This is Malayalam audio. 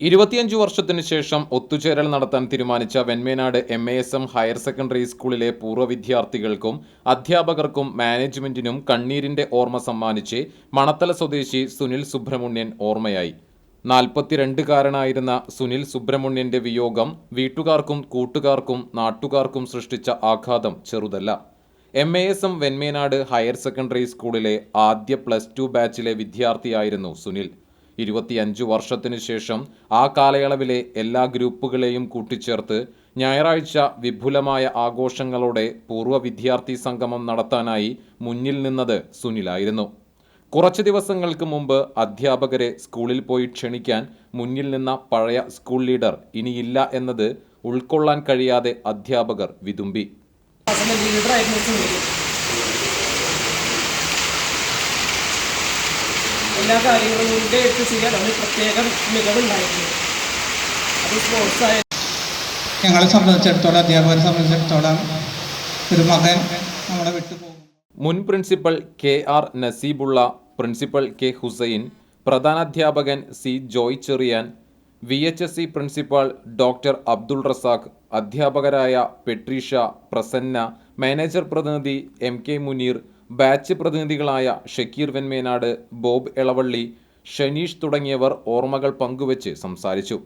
ഇരുപത്തിയഞ്ചു വർഷത്തിനു ശേഷം ഒത്തുചേരൽ നടത്താൻ തീരുമാനിച്ച Venmanad M A S M higher secondary സ്കൂളിലെ പൂർവ വിദ്യാർത്ഥികൾക്കും അധ്യാപകർക്കും മാനേജ്മെന്റിനും കണ്ണീരിന്റെ ഓർമ്മ സമ്മാനിച്ച് മണത്തല സ്വദേശി സുനിൽ സുബ്രഹ്മണ്യൻ ഓർമ്മയായി. നാൽപ്പത്തിരണ്ടുകാരനായിരുന്ന സുനിൽ സുബ്രഹ്മണ്യന്റെ വിയോഗം വീട്ടുകാർക്കും കൂട്ടുകാർക്കും നാട്ടുകാർക്കും സൃഷ്ടിച്ച ആഘാതം ചെറുതല്ല. M A S M Venmenad higher secondary സ്കൂളിലെ ആദ്യ പ്ലസ് ടു ബാച്ചിലെ വിദ്യാർത്ഥിയായിരുന്നു സുനിൽ. ഇരുപത്തിയഞ്ചു വർഷത്തിനു ശേഷം ആ കാലയളവിലെ എല്ലാ ഗ്രൂപ്പുകളെയും കൂട്ടിച്ചേർത്ത് ഞായറാഴ്ച വിപുലമായ ആഘോഷങ്ങളോടെ പൂർവ വിദ്യാർത്ഥി സംഗമം നടത്താനായി മുന്നിൽ നിന്നത് സുനിലായിരുന്നു. കുറച്ച് ദിവസങ്ങൾക്ക് മുമ്പ് അധ്യാപകരെ സ്കൂളിൽ പോയി ക്ഷണിക്കാൻ മുന്നിൽ നിന്ന പഴയ സ്കൂൾ ലീഡർ ഇനിയില്ല എന്നത് ഉൾക്കൊള്ളാൻ കഴിയാതെ അധ്യാപകർ വിതുമ്പി. എല്ലാ കാര്യങ്ങളും മുൻകൈ ചെയ്യാൻ അവന് പ്രത്യേക മികവുണ്ടായിരുന്നു. അത് സ്പോർട്സ് ആയ ഞങ്ങളെ സംബന്ധിച്ചിടത്തോളം അധ്യാപകരെ സംബന്ധിച്ചിടത്തോളം ഒരു മകൻ നമ്മളെ വിട്ടുപോകും മുൻ principal K R Naseebulla principal K Hussain പ്രധാനാധ്യാപകൻ C Joy Cherian V H S C principal doctor Abdul Razak അധ്യാപകരായ പെട്രീഷ പ്രസന്ന മാനേജർ പ്രതിനിധി എം കെ മുനീർ ബാച്ച് പ്രതിനിധികളായ ഷക്കീർ വെൺമേനാട് ബോബ് എളവള്ളി ഷനീഷ് തുടങ്ങിയവർ ഓർമ്മകൾ പങ്കുവച്ച് സംസാരിച്ചു.